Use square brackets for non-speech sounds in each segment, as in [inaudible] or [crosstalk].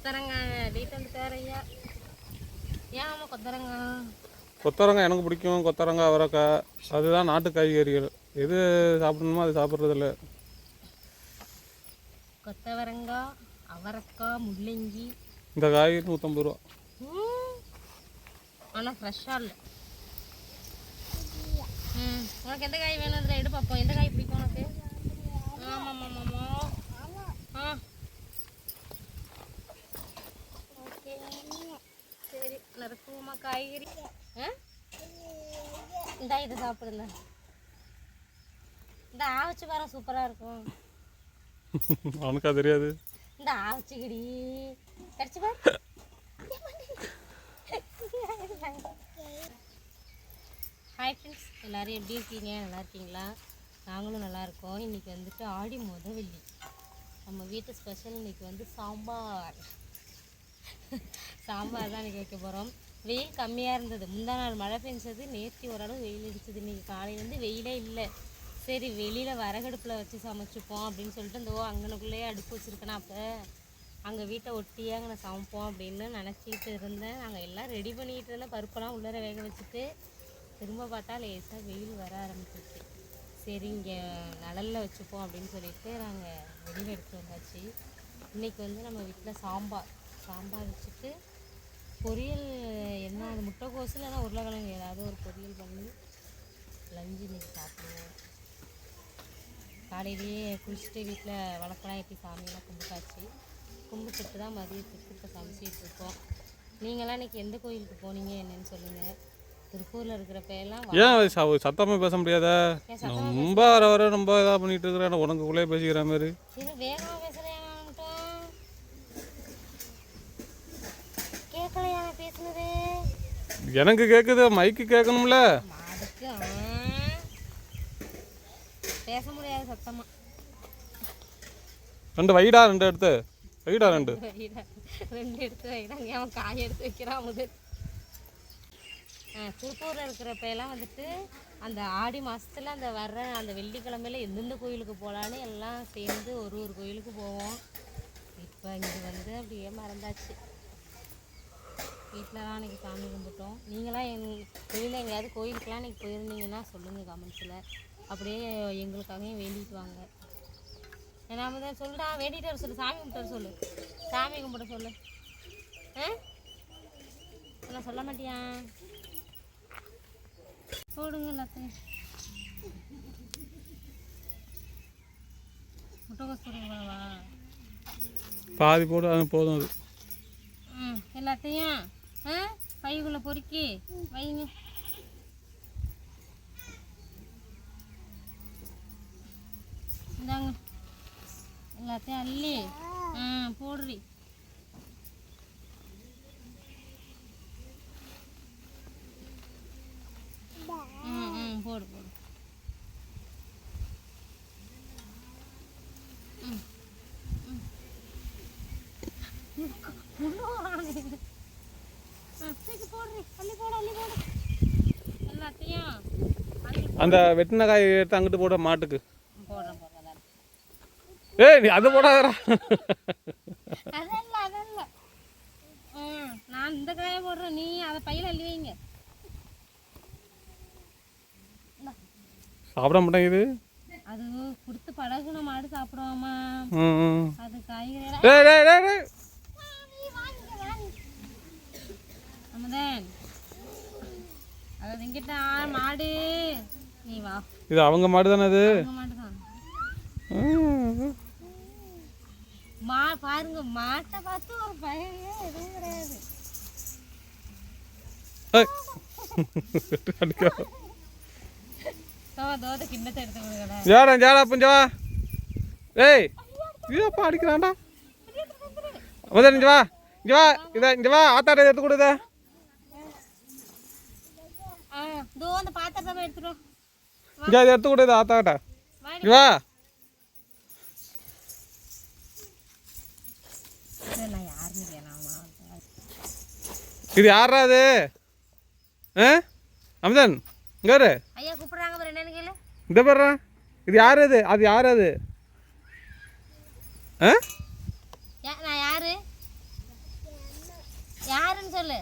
கொத்தரங்காய் வீட்டு வந்து ஐயா ஏன் அம்மா கொத்தரங்காய் எனக்கு பிடிக்கும். கொத்தரங்காய் அவரைக்காய். அதுதான் நாட்டு காய்கறிகள். எது சாப்பிடணுமோ அது சாப்பிட்றதில்ல. கொத்தவரங்காய் அவரைக்காய் முள்ளங்கி. இந்த காய் நூற்றம்பது ரூபா. ம். ஆனா ஃப்ரெஷ்ஷாக இல்லை. ம். உனக்கு எந்த காய் வேணும்? அதில் எடு பார்ப்போம் எந்த காய் பிடிக்கும் உனக்கு? ஆமாம் ஆமாம்மா ஆ ஓகே சரி நறுக்குவோமா காய்கறி. இந்தா இதை சாப்பிடுங்க. இந்த ஆவச்சு பாரம் சூப்பராக இருக்கும். அவனுக்கா தெரியாது. இந்த ஆவச்சுக்கடி. கடிச்சு பாரு. ஹாய் ஃப்ரெண்ட்ஸ் எல்லாரும் எப்படி இருக்கீங்க? நல்லா இருக்கீங்களா? நாங்களும் நல்லா இருக்கோம். இன்னைக்கு வந்துட்டு ஆடி முத வெள்ளி. நம்ம வீட்டு ஸ்பெஷல் இன்னைக்கு வந்து சாம்பார். சாம்பார் தான் இன்னைக்கு வைக்க போகிறோம் வெயில் கம்மியாக இருந்தது. முந்தா நாள் மழை பெஞ்சது. நேற்று ஓரளவு வெயில் அடிச்சது இன்றைக்கி காலையிலேருந்து வெயிலே இல்லை. சரி வெளியில் விறகடுப்பில் வச்சு சமைச்சிப்போம் அப்படின்னு சொல்லிட்டு இந்த ஓ அங்கனுக்குள்ளேயே அடுப்பு வச்சுருக்கேனா அப்போ. அங்கே வீட்டை ஒட்டியே அங்கே சமைப்போம் அப்படின்னு நினச்சிக்கிட்டு இருந்தேன். நாங்கள் எல்லாம் ரெடி பண்ணிக்கிட்டு இருந்தேன் பருப்பெல்லாம் உள்ளார வேக வச்சுட்டு திரும்ப பார்த்தா லேசாக வெயில் வர ஆரம்பிச்சிருச்சு. சரி இங்கே நிழல்ல வச்சுப்போம் அப்படின்னு சொல்லிட்டு நாங்கள் வெளியில் எடுத்து வந்தாச்சு. இன்றைக்கி வந்து நம்ம வீட்டில் சாம்பார். சாம்பார் வச்சுட்டு பொரியல் என்ன அது முட்டைக்கோசு இல்லைன்னா உருளைக்கிழங்கு ஏதாவது ஒரு பொரியல் பண்ணி லஞ்சு இன்னைக்கு சாப்பிடுவோம். காலையிலேயே குளிச்சுட்டு வீட்டில் வழக்கெல்லாம் எப்படி சாமியெல்லாம் கும்பிட்டாச்சு? கும்பிட்டுட்டு தான் மதியத்துக்கு இப்போ சமைச்சிட்டு இருக்கோம். நீங்களாம் இன்னைக்கு எந்த கோயிலுக்கு போனீங்க? என்னன்னு சொல்லுங்கள் திருப்பூரில் இருக்கிறப்ப எல்லாம் வ- ஏன் அது ச- சத்தமா பேச முடியாதா? ரொம்ப வர வர ரொம்ப இதாக பண்ணிட்டு இருக்கிறேன். உனக்குள்ளே பேசிக்கிற மாதிரி. வேகமாக பேசுகிறேன் மட்டும் கேட்கலையா நான் பேசுனது எனக்கு கேட்குது மைக்கு கேட்கணும்ல. பேச முடியாது சத்தமாக ரெண்டு வைடா ரெண்டு எடுத்து. வைடா ரெண்டு. ரெண்டு எடுத்து வைடாங்க அவன் காய் எடுத்து வைக்கிறான் முதல். திருப்பூரில் இருக்கிறப்ப எல்லாம் வந்துட்டு அந்த ஆடி மாசத்துல அந்த வர்ற அந்த வெள்ளிக்கிழமையில எந்தெந்த கோயிலுக்கு போகலான்னு எல்லாம் சேர்ந்து ஒரு ஒரு கோயிலுக்கு போவோம். இப்போ இங்கே வந்து அப்படியே மறந்தாச்சு. வீட்டில் தான் அன்றைக்கி சாமி கும்பிட்டோம். நீங்களாம் எங் வெளியில் எங்கேயாவது கோயிலுக்கெலாம் இன்றைக்கி போயிருந்தீங்கன்னா சொல்லுங்கள் கமெண்ட்ஸில். அப்படியே எங்களுக்காகவும் வேண்டிட்டு வாங்க. நாம தான் சொல்லுடா வேண்டிட்டு வர சொல்லு சாமி கும்பிட்டு வர சொல்லு. சாமி கும்பிட சொல்லு. ஆ? நான் சொல்ல மாட்டியா? போடுங்க எல்லாத்தையும். முட்டைகோஸ் போடுங்களா பாதி போடு அது போதும் அது. ம் எல்லாத்தையும். ஆ? பைக்குள்ளே பொறுக்கி வைங்க. இந்தாங்க. எல்லாத்தையும் அள்ளி ஆ போடுறி. ம் ம் போடு போடு ம், ம். உள்ள வரானே. ஆ, தூக்கி போடுறி அள்ளி போடு அள்ளி போடு எல்லாத்தையும் அள்ளி அந்த வெட்டின காய் எடுத்து அங்கிட்டு போட மாட்டுக்கு. ஏய் நீ அது போடாதடா. நான் இந்த காயை போடுறேன் நீ அதை பையில அள்ளி வைங்க. சாப்பிட மாட்டேங்குது. அது கொடுத்து பழகுன மாடு சாப்பிடுவாமா. அது காய்கறி அம்மதன் அது இங்கிட்ட மாடு. இது அவங்க மாடு தானே அது ம். பாருங்க மாட்டை பார்த்து ஒரு பயமே எதுவும் கிடையாது. ஜாடா ஜாடா ஏய். ஐயோப்பா அடிக்கிறான்டா. முதல்ல இங்கே வா. இங்கே வா. இதை இங்கே வா. ஆத்தாட்ட எடுத்து கொடுத. ஆ தோ அந்த பாத்திரத்தை வா. இங்கே அதை எடுத்து கூட இதை ஆத்தாட்ட வா இது யாரா அது ஆ அமிதன் இங்கே ஐயா இந்த பாரு இது யார் அது அது யார் அது ஆ நான் யாரு யாருன்னு சொல்லு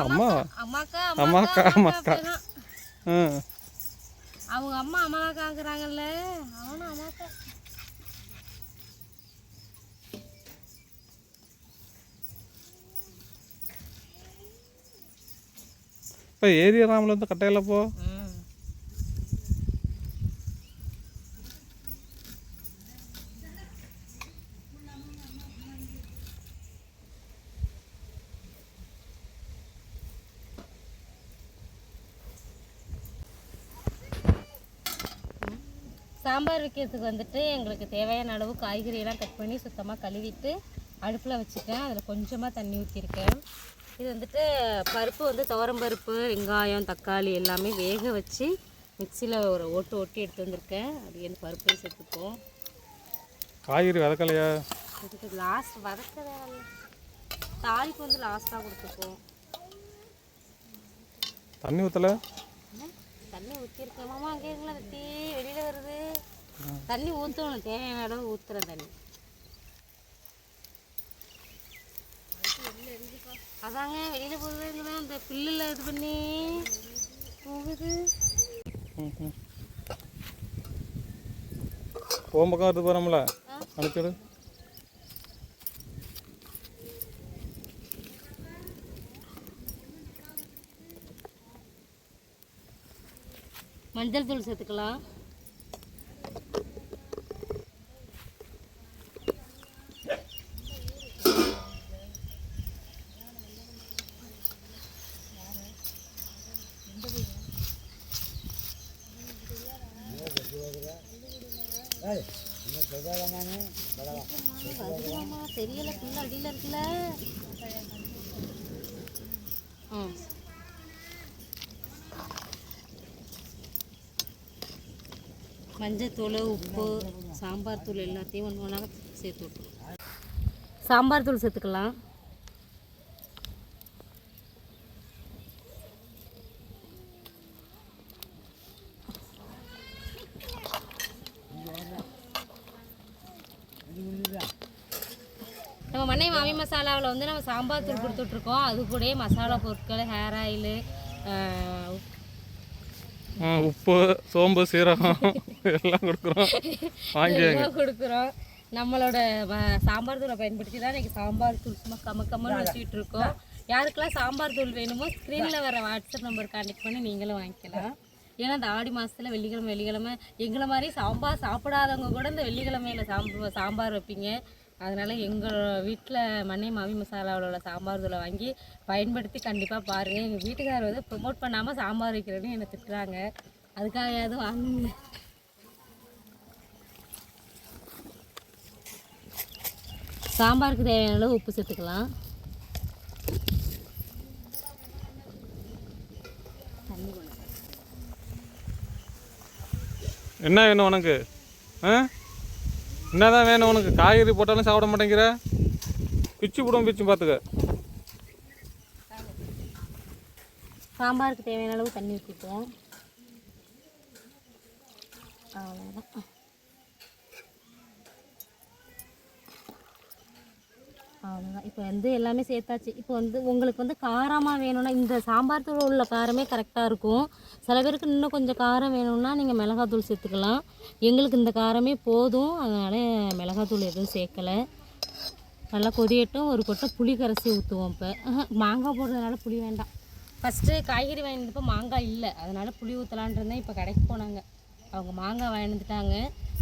அம்மா அம்மாக்கா அம்மாக்கா அம்மாக்கா ஆ அவங்க அம்மா அம்மாக்காங்கிறாங்கல்ல அவனும் அம்மாக்கா. இப்போ ஏரியாராமில் இருந்து கட்டையில் போ ம் சாம்பார் வைக்கிறதுக்கு வந்துட்டு எங்களுக்கு தேவையான அளவு காய்கறியெல்லாம் கட் பண்ணி சுத்தமாக கழுவிட்டு அடுப்பில் வச்சுட்டேன். அதில் கொஞ்சமாக தண்ணி ஊற்றிருக்கேன் இது வந்துட்டு பருப்பு வந்து துவரம்பருப்பு வெங்காயம் தக்காளி எல்லாமே வேக வச்சு மிக்சியில் ஒரு ஓட்டு ஓட்டி எடுத்து வந்திருக்கேன். அது எந்த பருப்பையும் சேர்த்துப்போம். காய்கறி வதக்கலையா? இதுக்கு லாஸ்ட் வதக்க தாளிப்பு வந்து லாஸ்ட்டாக கொடுத்துப்போம். தண்ணி ஊற்றலை? தண்ணி ஊற்றிருக்கேன் மாமா அங்கே இருங்களா வெட்டி வெளியில் வருது. தண்ணி ஊற்றணும் தேவையான அளவு ஊற்றுற தண்ணி. அதாங்க வெளியில் போகுதுங்களா அந்த பில்லில் இது பண்ணி போகுது. ஓம் பக்கம் எடுத்து போகிறோம்ல. அனுப்பிடு மஞ்சள் தூள் சேர்த்துக்கலாம். தெரியல புள்ள அடியில் இருக்குல்ல ம் மஞ்சத்தூள் உப்பு சாம்பார் தூள் எல்லாத்தையும் ஒன்று ஒன்றா சேர்த்து விட்டுருவோம். சாம்பார் தூள் சேர்த்துக்கலாம் நம்ம மண்ணை மாமி மசாலாவில் வந்து நம்ம சாம்பார் தூள் கொடுத்துட்ருக்கோம். அது கூடயே மசாலா பொருட்கள் ஹேர் ஆயிலு உப்பு சோம்பு சீரகம் எல்லாம் கொடுக்குறோம். வாங்கி கொடுக்குறோம். நம்மளோட சாம்பார் தூளை பயன்படுத்தி தான் இன்னைக்கு சாம்பார் தூள் சும்மா கம்ம கம்மன்னு வச்சுக்கிட்டு இருக்கோம். யாருக்கெல்லாம் சாம்பார் தூள் வேணுமோ ஸ்க்ரீனில் வர வாட்ஸ்அப் நம்பர் கான்டெக்ட் பண்ணி நீங்களும் வாங்கிக்கலாம். ஏன்னா இந்த ஆடி மாதத்தில் வெள்ளிக்கிழமை வெள்ளிக்கிழமை எங்களை மாதிரி சாம்பார் சாப்பிடாதவங்க கூட இந்த வெள்ளிக்கிழமையில சாம்ப சாம்பார் வைப்பீங்க. அதனால் எங்கள் வீட்டில் மண்ணை மாவி மசாலாவில் உள்ள சாம்பார் தூளை வாங்கி பயன்படுத்தி கண்டிப்பாக பாருங்கள் எங்கள் வீட்டுக்காரர் வந்து ப்ரொமோட் பண்ணாமல் சாம்பார் வைக்கிறேன்னு என்னை திட்டுறாங்க. அதுக்காக அதுக்காகயாவது வாங்குங்க சாம்பாருக்கு தேவையான அளவு உப்பு சேர்த்துக்கலாம். என்ன வேணும் உனக்கு? ஆ? என்னதான் வேணும் உனக்கு? காய்கறி போட்டாலும் சாப்பிட மாட்டேங்கிற? பிச்சு போடும் பிச்சு பார்த்துக்க. சாம்பாருக்கு தேவையான அளவு தண்ணி ஊற்றிப்போம் அவ்வளோதான் அவ்வளோதான் இப்போ வந்து எல்லாமே சேர்த்தாச்சு. இப்போ வந்து உங்களுக்கு வந்து காரமாக வேணும்னா இந்த சாம்பார் தூள் உள்ள காரமே கரெக்டாக இருக்கும். சில பேருக்கு இன்னும் கொஞ்சம் காரம் வேணும்னா நீங்கள் மிளகாத்தூள் சேர்த்துக்கலாம். எங்களுக்கு இந்த காரமே போதும். அதனால் மிளகாத்தூள் எதுவும் சேர்க்கலை. நல்லா கொதியட்டும். ஒரு கொட்டை புளி கரைசி ஊற்றுவோம் இப்போ. மாங்காய் போடுறதுனால புளி வேண்டாம். ஃபஸ்ட்டு காய்கறி வாங்கினப்போ மாங்காய் இல்லை. அதனால் புளி ஊற்றலான் இருந்தேன். இப்போ கடைக்கு போனாங்க. அவங்க மாங்காய் வாங்கிட்டுட்டாங்க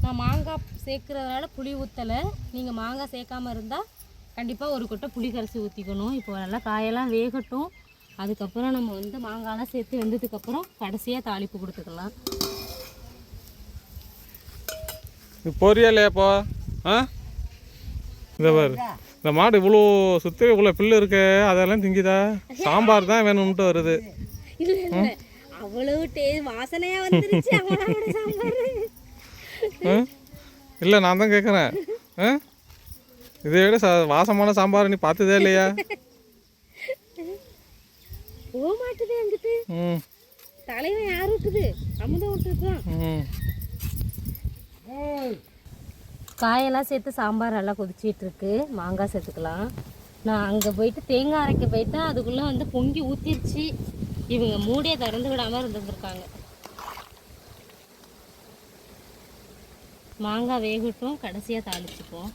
நான் மாங்காய் சேர்க்குறதுனால புளி ஊற்றலை நீங்கள் மாங்காய் சேர்க்காம இருந்தால் கண்டிப்பாக ஒரு கொட்டை புளி கரைச்சி ஊற்றிக்கணும் இப்போ நல்லா காயெல்லாம் வேகட்டும். அதுக்கப்புறம் நம்ம வந்து மாங்காய்லாம் சேர்த்து வெந்ததுக்கப்புறம் கடைசியாக தாளிப்பு கொடுத்துக்கலாம். இல்லையாப்பா ஆ? இந்த பாரு. இந்த மாடு இவ்வளோ சுற்றி இவ்வளோ பில்லு இருக்கு அதெல்லாம் திங்குதா? சாம்பார் தான் வேணும்ட்டு வருது. அவ்வளவு டே வாசனையாக வந்துருச்சு அவளோட சாம்பார். ஆ? இல்லை நான் தான் கேட்குறேன் ஆ? இதை விட சா வாசமான சாம்பார் நீ பார்த்ததே இல்லையா? [laughs] போக மாட்டுது அங்கிட்டு. ம். தலைவன் யார் விட்டுது அமுதம் விட்டுருக்கான் ம். காயெல்லாம் சேர்த்து சாம்பார் நல்லா கொதிச்சிட்டு இருக்கு மாங்காய் சேர்த்துக்கலாம். நான் அங்கே போயிட்டு தேங்காய் அரைக்க போயிட்டா அதுக்குள்ளே வந்து பொங்கி ஊற்றிருச்சு இவங்க மூடியை திறந்து விடாமல் இருந்துருந்துருக்காங்க. மாங்காய் வேகட்டும். கடைசியாக தாளிச்சுப்போம்.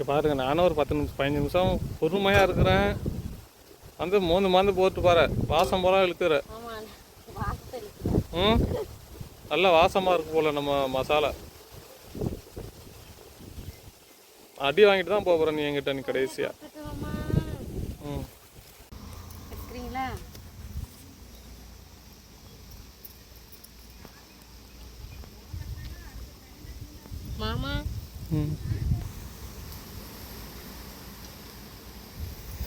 இங்கே பாருங்க நானும் ஒரு பத்து நிமிஷம் பதினஞ்சு நிமிஷம் பொறுமையாக இருக்கிறேன். வந்து மோந்து மாந்து போட்டு பாரு. வாசம் போல இழுக்கிற ம்? நல்ல வாசமாக இருக்கு போல நம்ம மசாலா. அடி வாங்கிட்டு தான் போகிறேன் நீ என்கிட்ட நீ கடைசியாக ம். மாமா. ம்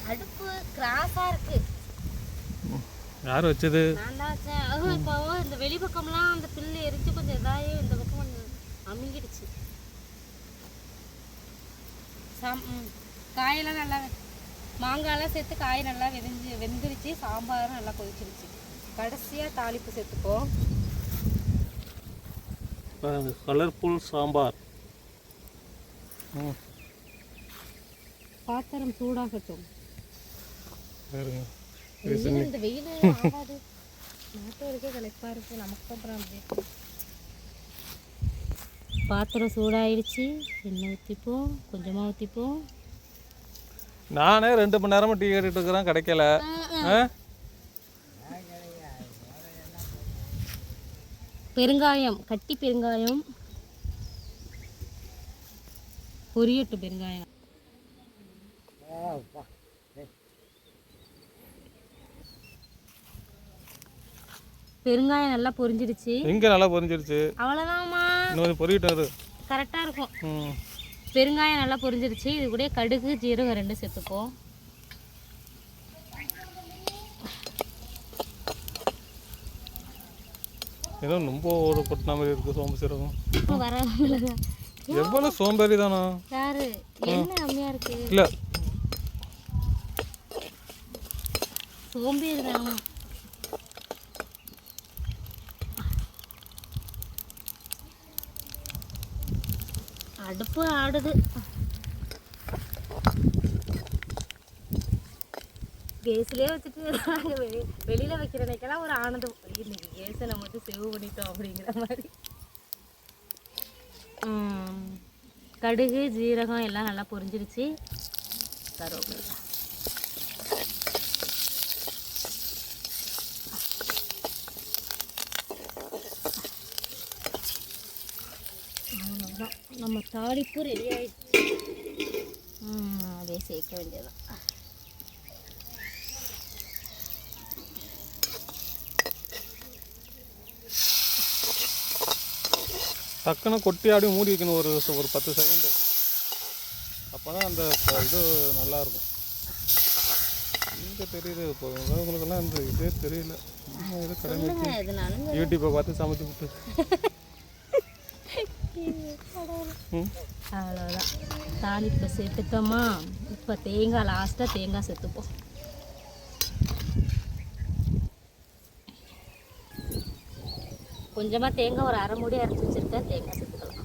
அடுப்பு கிராஸா இருக்கு. யார் வச்சது? நான் தான் வச்சேன். அதுவும் இப்போ இந்த வெளி பக்கம்லாம் அந்த பில்லு எரிஞ்சு கொஞ்சம் இதாகி இந்த பக்கம் கொஞ்சம் அமுங்கிடுச்சு. சாம் ம். காயெல்லாம் நல்லா மாங்காயெல்லாம் சேர்த்து காய் நல்லா வெதிஞ்சு வெந்துருச்சு சாம்பாரும் நல்லா கொதிச்சிருச்சு. கடைசியாக தாளிப்பு சேர்த்துப்போம். கலர்ஃபுல் சாம்பார். ம் பாத்திரம் சூடாகட்டும். இந்த வெயில் ஆகாது. நாட்டு வரைக்கும் கலைப்பா இருக்கு. நமக்கு அப்புறம் பாத்திரம் சூடாயிடுச்சு. எண்ணெய் ஊற்றிப்போம் கொஞ்சமாக ஊற்றிப்போம் நானே ரெண்டு மணி நேரமா டீ கேட்டுட்டு இருக்கிறேன். கிடைக்கல. பெருங்காயம். கட்டி பெருங்காயம். பொரியட்டு பெருங்காயம். பெருங்காயம் நல்லா பொரிஞ்சிடுச்சு. எங்கே நல்லா பொரிஞ்சிருச்சு அவ்வளோதாம்மா இன்னும் கொஞ்சம் பொறிக்கிட்டாரு கரெக்டாக இருக்கும். பெருங்காயம் நல்லா பொரிஞ்சிருச்சு இது கூட கடுகு ஜீரகம் ரெண்டும் சேர்த்துப்போம் ஏதோ ரொம்ப ஒரு கொட்டின மாதிரி இருக்கு சோம்பு சீரகம். வர எவ்வளோ சோம்பேறி தானா? யாரு? என்ன கம்மியா இருக்கு? இல்லை. சோம்பேறி தானா அடுப்பு ஆடுது கேஸ்லயே வச்சுட்டு நாங்கள் வெளி வெளியில் வைக்கிறனைக்கெல்லாம் ஒரு ஆனந்தம் இன்னைக்கு கேஸை நம்ம வந்து சேவ் பண்ணிட்டோம் அப்படிங்கிற மாதிரி கடுகு ஜீரகம் எல்லாம் நல்லா பொரிஞ்சிருச்சு கருவேப்பிலை அவ்வளோதான் நம்ம தாளிப்பு ரெடி ஆயிடுச்சு. ம், அப்படியே சேர்க்க வேண்டியதுதான். டக்குன்னு கொட்டி அப்படியே மூடி வைக்கணும். ஒரு ஒரு பத்து செகண்டு அப்போ தான் அந்த இது நல்லா இருக்கும் இங்கே தெரியுது இப்போ? உங்களுக்கெல்லாம் அந்த இதே தெரியல. இது கடமை யூடியூப்பை பார்த்து சமைச்சு விட்டு. அவ்வளோதான் தாளிப்பு சேர்த்துட்டோமா இப்போ தேங்காய் லாஸ்ட்டாக தேங்காய் சேர்த்துப்போம் கொஞ்சமாக தேங்காய் ஒரு அரை மூடி அரைச்சி வச்சுருக்கேன் தேங்காய் சேர்த்துக்கலாம்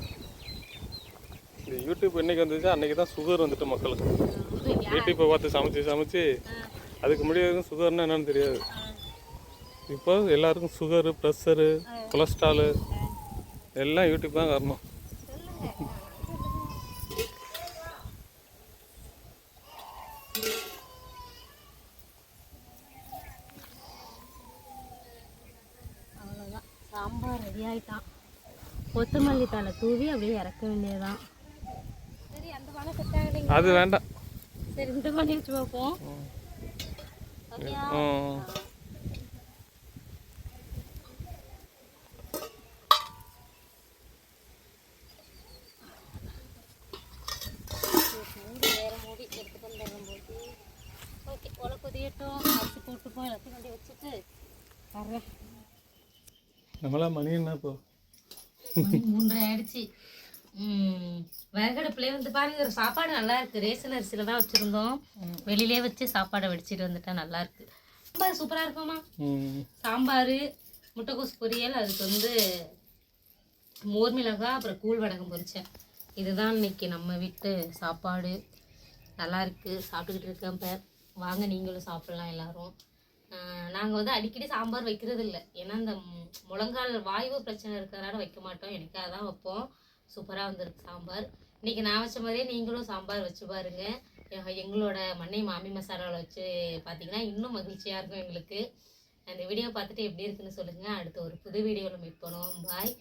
இந்த யூடியூப் என்னைக்கு வந்துச்சு? அன்னைக்கு தான் சுகர் வந்துட்டு மக்களுக்கு. யூடியூப்பை பார்த்து சமைச்சு சமைச்சு அதுக்கு முடியாது சுகர்னா என்னன்னு தெரியாது. இப்போ எல்லாருக்கும் சுகரு ப்ரெஷரு கொலஸ்ட்ராலு எல்லாம் யூடியூப் தான் காரணம் அவ்வளோதான் சாம்பார் ரெடி ஆயிட்டான் கொத்தமல்லி தலை தூவி அப்படியே இறக்க வேண்டியதுதான். சரி அந்த மனை செட் ஆகலைங்க அது வேண்டாம். சரி இந்த மணி வச்சு பார்ப்போம். ஓகே உலை கொதியட்டும். அரிசி போட்டுப்போம். எல்லாத்தையும் கொண்டு வச்சுட்டு வர்றேன். நம்மளாம் மணி என்ன இப்போ? மூன்றரை ஆயிடுச்சு. விறகடுப்புலேயே வந்து பாருங்க சாப்பாடு நல்லா இருக்கு. ரேஷன் அரிசியில் தான் வச்சுருந்தோம். வெளியிலே வச்சு சாப்பாடை வடிச்சிட்டு வந்துட்டா நல்லா இருக்கு. சாம்பார் சூப்பராக இருக்குமா சாம்பார் முட்டைக்கோஸ் பொரியல் அதுக்கு வந்து மோர் மிளகாய் அப்புறம் கூழ் வடகம் பொரிச்சேன். இதுதான் இன்னைக்கு நம்ம வீட்டு சாப்பாடு. நல்லா இருக்கு. சாப்பிட்டுக்கிட்டு இருக்கேன் இப்போ வாங்க நீங்களும் சாப்பிட்லாம் எல்லாரும். நாங்கள் வந்து அடிக்கடி சாம்பார் வைக்கிறது இல்லை ஏன்னா இந்த முழங்கால் வாய்வு பிரச்சனை இருக்கிறதுனால வைக்க மாட்டோம். எனக்காக தான் வைப்போம். சூப்பராக வந்திருக்கு சாம்பார். இன்றைக்கி நான் வச்ச மாதிரியே நீங்களும் சாம்பார் வச்சு பாருங்கள் எங்களோட மண்ணை மாமி மசாலாவில் வச்சு பார்த்தீங்கன்னா இன்னும் மகிழ்ச்சியாக இருக்கும் எங்களுக்கு. அந்த வீடியோ பார்த்துட்டு எப்படி இருக்குன்னு சொல்லுங்கள் அடுத்து ஒரு புது வீடியோவில் மீட் பண்ணுவோம். பாய்